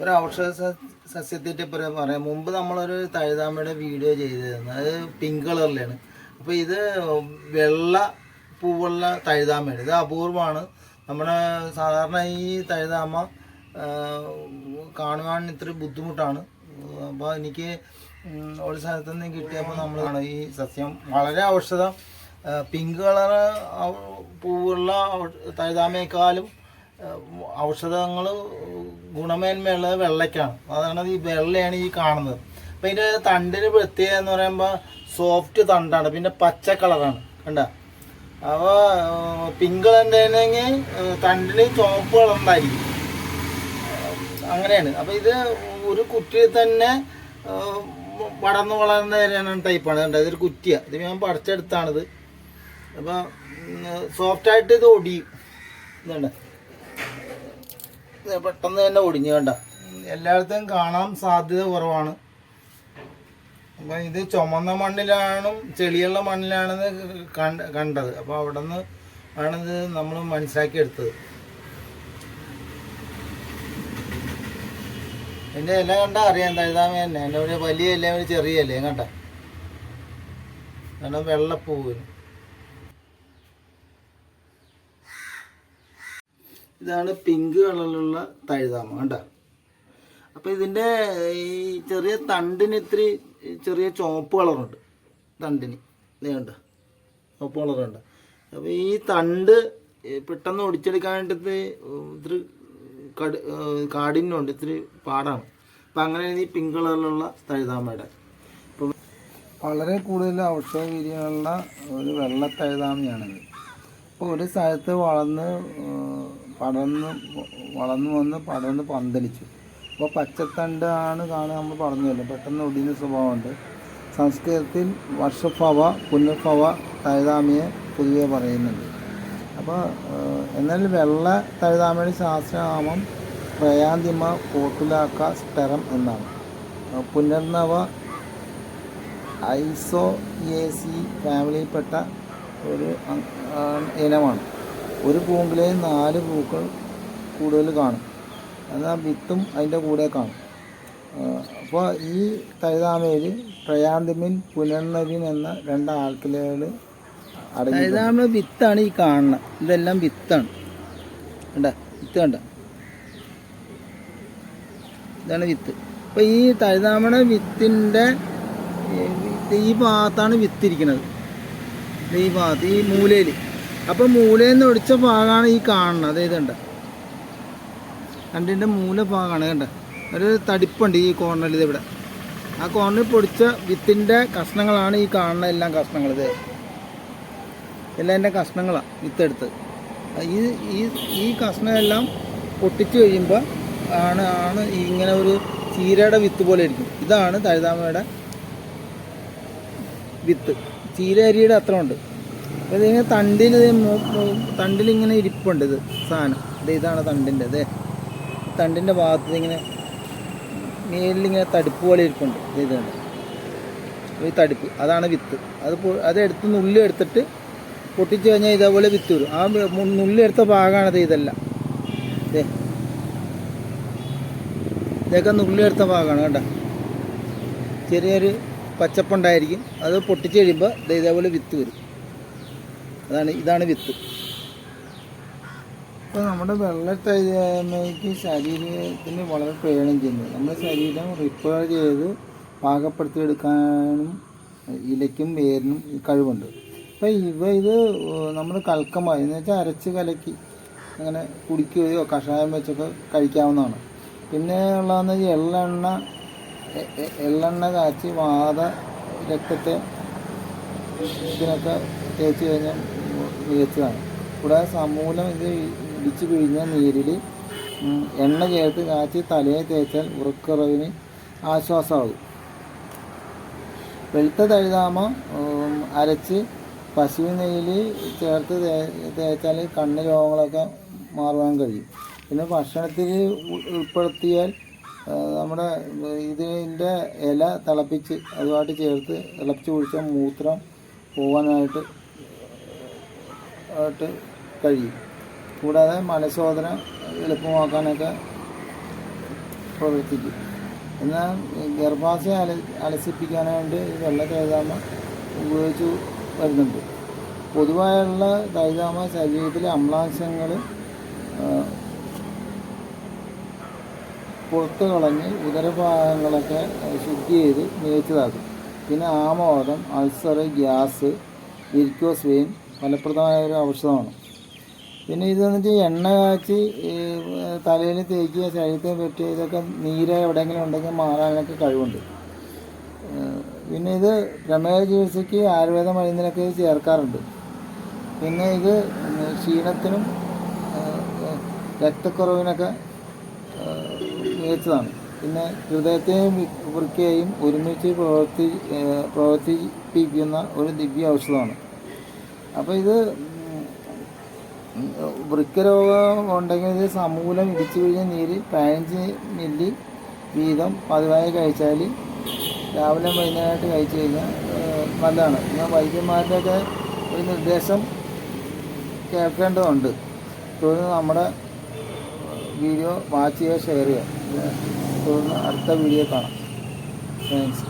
ഒരു ഔഷധ സസ്യത്തിന്റെ പുറം പറയാം. മുമ്പ് നമ്മളൊരു തഴുതാമയുടെ വീഡിയോ ചെയ്തിരുന്നു. അത് പിങ്ക് കളറിലാണ്. അപ്പോൾ ഇത് വെള്ള പൂവുള്ള തഴുതാമയാണ് ഇത് അപൂർവമാണ്. നമ്മുടെ സാധാരണ ഈ തഴുതാമ കാണുവാൻ ഇത്ര ബുദ്ധിമുട്ടാണ്. അപ്പോൾ എനിക്ക് ഒരു സ്ഥലത്തു നിന്ന് കിട്ടിയപ്പോൾ നമ്മൾ ഈ സസ്യം വളരെ ഔഷധം. പിങ്ക് കളർ പൂവുള്ള തഴുതാമയെക്കാളും ഔഷധങ്ങൾ ഗുണമേന്മയുള്ളത് വെള്ളയ്ക്കാണ്. അതാണ് ഈ വെള്ളയാണ് ഈ കാണുന്നത്. അപ്പം ഇതിന്റെ തണ്ടിന് പ്രത്യേകത എന്ന് പറയുമ്പോൾ സോഫ്റ്റ് തണ്ടാണ് പിന്നെ പച്ച കളറാണ്. കണ്ട? അപ്പോൾ പിങ്ക് തണ്ടെങ്കിൽ തണ്ടിന് ചുവപ്പ് കളറുണ്ടായിരിക്കും. അങ്ങനെയാണ്. അപ്പോൾ ഇത് ഒരു കുറ്റിയിൽ തന്നെ പടർന്നു വളർന്ന ടൈപ്പാണ് കണ്ടത് ഇതൊരു കുറ്റിയാണ് ഇത് ഞാൻ പറിച്ചെടുത്താണിത്. അപ്പോൾ സോഫ്റ്റായിട്ട് ഇത് ഒടിയും. ഇതുണ്ട്. ഇത് പെട്ടെന്ന് തന്നെ ഒടിഞ്ഞു വേണ്ട എല്ലായിടത്തും കാണാൻ സാധ്യത കുറവാണ്. അപ്പം ഇത് ചുമന്ന മണ്ണിലാണും ചെളിയുള്ള മണ്ണിലാണെന്ന് കണ്ട കണ്ടത്. അപ്പോൾ അവിടെ നിന്ന് ആണിത് നമ്മൾ മനസ്സിലാക്കി എടുത്തത്. എന്റെ ഇല കണ്ട അറിയാം തഴുതാമ തന്നെ. എന്റെ വലിയ ഇല ചെറിയ ഇലയും കണ്ട. കാരണം വെള്ളപ്പൂവിന്. ഇതാണ് പിങ്ക് കളറിലുള്ള തഴുതാമ കണ്ട? അപ്പോൾ ഇതിന്റെ ഈ ചെറിയ തണ്ടിന് ഇത്തിരി ചെറിയ ചുവപ്പ് കളറുണ്ട്. തണ്ടിന്. ഇതുണ്ട് ചുവപ്പ് കളറുണ്ട്. അപ്പോൾ ഈ തണ്ട് പെട്ടെന്ന് ഒടിച്ചെടുക്കാൻ വേണ്ടിയിട്ട് ഇത്തിരി കടി കാടിനുണ്ട് ഇത്തിരി പാടാണ്. അപ്പം അങ്ങനെയാണ് ഈ പിങ്ക് കളറിലുള്ള തഴുതാമയുടെ. വളരെ കൂടുതൽ ഔഷധ വീര്യമുള്ള ഒരു വെള്ള തഴുതാമയാണിത്. അപ്പോൾ ഒരു സ്ഥലത്ത് വളർന്ന് പടർന്ന് വളർന്നു വന്ന് പടർന്ന് പന്തലിച്ചു. അപ്പോൾ പച്ചത്തണ്ട് ആണ് കാണുക നമ്മൾ പറഞ്ഞല്ലോ. പെട്ടെന്ന് ഒടിയുന്ന സ്വഭാവമുണ്ട്. സംസ്കൃതത്തിൽ വർഷഭവ പുനർഭവ തഴുതാമയെ പൊതുവെ പറയുന്നുണ്ട്. അപ്പോൾ എന്നാൽ വെള്ള തഴുതാമയുടെ ശാസ്ത്രനാമം പ്രയാന്തിമ പോട്ടുലാക്ക സ്റ്റെറം എന്നാണ്. പുനർനവ ഐസോയേസി ഫാമിലിയിൽപ്പെട്ട ഒരു ഇനമാണ്. ഒരു കൂമ്പിലെ നാല് പൂക്കൾ കൂടുതൽ കാണും. എന്നാൽ വിത്തും അതിന്റെ കൂടെ കാണും. അപ്പോൾ ഈ തഴുതാമയിൽ ട്രയാന്തിമിൻ പുനർനവിൻ എന്ന രണ്ട് ആൽക്കലുകൾ തഴുതാമ വിത്താണ് ഈ കാണുന്നത് ഇതെല്ലാം വിത്താണ്. കണ്ട? വിത്ത് കണ്ട? ഇതാണ് വിത്ത്. അപ്പോൾ ഈ തഴുതാമയുടെ വിത്തിന്റെ ഈ ഭാഗത്താണ് വിത്തിരിക്കുന്നത്. ഈ ഭാഗത്ത് ഈ മൂലയിൽ അപ്പം മൂലയിൽ നിന്ന് ഒടിച്ച ഭാഗമാണ് ഈ കാണുന്നത്. ഇതുണ്ട്. കണ്ടിന്റെ മൂല ഭാഗമാണ് കണ്ട. ഒരു തടിപ്പുണ്ട് ഈ കോർണറിൽ ഇവിടെ. ആ കോർണറിൽ പൊടിച്ച വിത്തിന്റെ കഷ്ണങ്ങളാണ് ഈ കാണുന്ന എല്ലാം കഷ്ണങ്ങൾ ഇത്. എല്ലാം എന്റെ കഷ്ണങ്ങളാണ് വിത്തെടുത്ത്. ഈ ഈ ഈ കഷ്ണമെല്ലാം പൊട്ടിച്ച് കഴിയുമ്പോൾ ആണ് ആണ് ഇങ്ങനെ ഒരു ചീരയുടെ വിത്ത് പോലെ ഇരിക്കും. ഇതാണ് തഴുതാമയുടെ വിത്ത്. ചീര അരിയുടെ അത്ര ഉണ്ട്. അപ്പോൾ ഇതിങ്ങനെ തണ്ടിൽ തണ്ടിൽ തണ്ടിലിങ്ങനെ ഇരിപ്പുണ്ട് ഇത് സാധനം. ഇത് ഇതാണ് തണ്ടിന്റെ അതെ തണ്ടിന്റെ ഭാഗത്ത് ഇങ്ങനെ മേലിലിങ്ങനെ തടുപ്പ് പോലെ ഇരിപ്പുണ്ട്. ഇത് ഇതുണ്ട് ഈ തടുപ്പ് അതാണ് വിത്ത്. അത് അതെടുത്ത് നുള്ളെടുത്തിട്ട് പൊട്ടിച്ച് കഴിഞ്ഞാൽ ഇതേപോലെ വിത്ത് വരും. ആ നുള്ളെടുത്ത ഭാഗമാണത് ഇതെല്ലാം. ഇതേ. ഇതൊക്കെ നുള്ളി എടുത്ത ഭാഗമാണ് കേട്ടോ ചെറിയൊരു പച്ചപ്പുണ്ടായിരിക്കും. അത് പൊട്ടിച്ച് കഴിയുമ്പോൾ ഇതേപോലെ വിത്ത് വരും. അതാണ് ഇതാണ് വിത്ത്. ഇപ്പോൾ നമ്മുടെ വെള്ളത്തേക്ക് ശരീരത്തിന് വളരെ പ്രയോജനം ചെയ്യുന്നത് നമ്മുടെ ശരീരം റിപ്പയർ ചെയ്ത് പാകപ്പെടുത്തിയെടുക്കാനും ഇലയ്ക്കും വേരിനും കഴിവുണ്ട്. അപ്പോൾ ഇവ ഇത് നമ്മൾ കൽക്കമായി എന്ന് വെച്ചാൽ അരച്ച് കലക്കി അങ്ങനെ കുടിക്കുകയോ കഷായം വെച്ചൊക്കെ കഴിക്കാവുന്നതാണ്. പിന്നെ ഉള്ളതെന്ന് വെച്ചാൽ എള്ളെണ്ണ എള്ളെണ്ണ കാച്ചി വാത രക്തത്തെ ഇതിനൊക്കെ തേച്ച് കഴിഞ്ഞാൽ മികച്ചതാണ്. കൂടാതെ സമൂലം ഇത് ഇടിച്ചു പിഴിഞ്ഞ നീരിൽ എണ്ണ ചേർത്ത് കാച്ചി തലയെ തേച്ചാൽ ഉറക്കുറവിന് ആശ്വാസമാകും. വെളുത്ത തഴുതാമ അരച്ച് പശുവിൻ നെയ്യിൽ ചേർത്ത് തേച്ചാൽ കണ്ണ് രോഗങ്ങളൊക്കെ മാറുവാൻ കഴിയും. പിന്നെ ഭക്ഷണത്തിൽ ഉൾപ്പെടുത്തിയാൽ നമ്മുടെ ഇതിന്റെ ഇല തിളപ്പിച്ച് അതുമായിട്ട് ചേർത്ത് തിളപ്പിച്ച് കുഴിച്ചാൽ മൂത്രം പോകാനായിട്ട് ആയിട്ട് കഴിയും. കൂടാതെ മലശോധന എളുപ്പമാക്കാനൊക്കെ പ്രവർത്തിക്കും. എന്നാൽ ഗർഭാശയം അല അലസിപ്പിക്കാനായിട്ട് വെള്ള തൈതാമ ഉപയോഗിച്ച് വരുന്നുണ്ട്. പൊതുവായുള്ള തൈതാമ ശരീരത്തിലെ അമ്ലാംശങ്ങൾ പുറത്ത് കളഞ്ഞ് ഉദരഭാഗങ്ങളൊക്കെ ശുദ്ധി ചെയ്ത് മികച്ചതാക്കും പിന്നെ ആമവാദം അൾസർ ഗ്യാസ് വിരിക്കോസ് വെയിൻ ഫലപ്രദമായ ഒരു ഔഷധമാണ്. പിന്നെ ഇത് വന്നിട്ട് എണ്ണ കാച്ചി തലയിൽ തേക്കുക ശരീരത്തെ പറ്റി ഇതൊക്കെ നീര് എവിടെയെങ്കിലും ഉണ്ടെങ്കിൽ മാറാനൊക്കെ കഴിവുണ്ട്. പിന്നെ ഇത് പ്രമേഹ ചികിത്സയ്ക്ക് ആയുർവേദ മരുന്നിനൊക്കെ ഇത് ചേർക്കാറുണ്ട്. പിന്നെ ഇത് ക്ഷീണത്തിനും രക്തക്കുറവിനൊക്കെ മികച്ചതാണ് പിന്നെ ഹൃദയത്തെയും വൃക്കയെയും ഒരുമിച്ച് പ്രവർത്തി പ്രവർത്തിപ്പിക്കുന്ന ഒരു ദിവ്യ ഔഷധമാണ്. അപ്പോൾ ഇത് വൃക്കരോഗം ഉണ്ടെങ്കിൽ ഇത് സമൂലം ഇടിച്ചു പിഴിഞ്ഞ നീര് പതിനഞ്ച് മില്ലി വീതം പതിവായി കഴിച്ചാൽ രാവിലെ വൈകുന്നേരമായിട്ട് കഴിച്ചു കഴിഞ്ഞാൽ നല്ലതാണ്. പിന്നെ വൈദ്യന്മാരുടെയൊക്കെ ഒരു നിർദ്ദേശം കേൾക്കേണ്ടതുണ്ട്. തുടർന്ന് നമ്മുടെ വീഡിയോ വാച്ച് ചെയ്യുക ഷെയർ ചെയ്യുക. തുടർന്ന് അടുത്ത വീഡിയോ കാണാം താങ്ക്സ്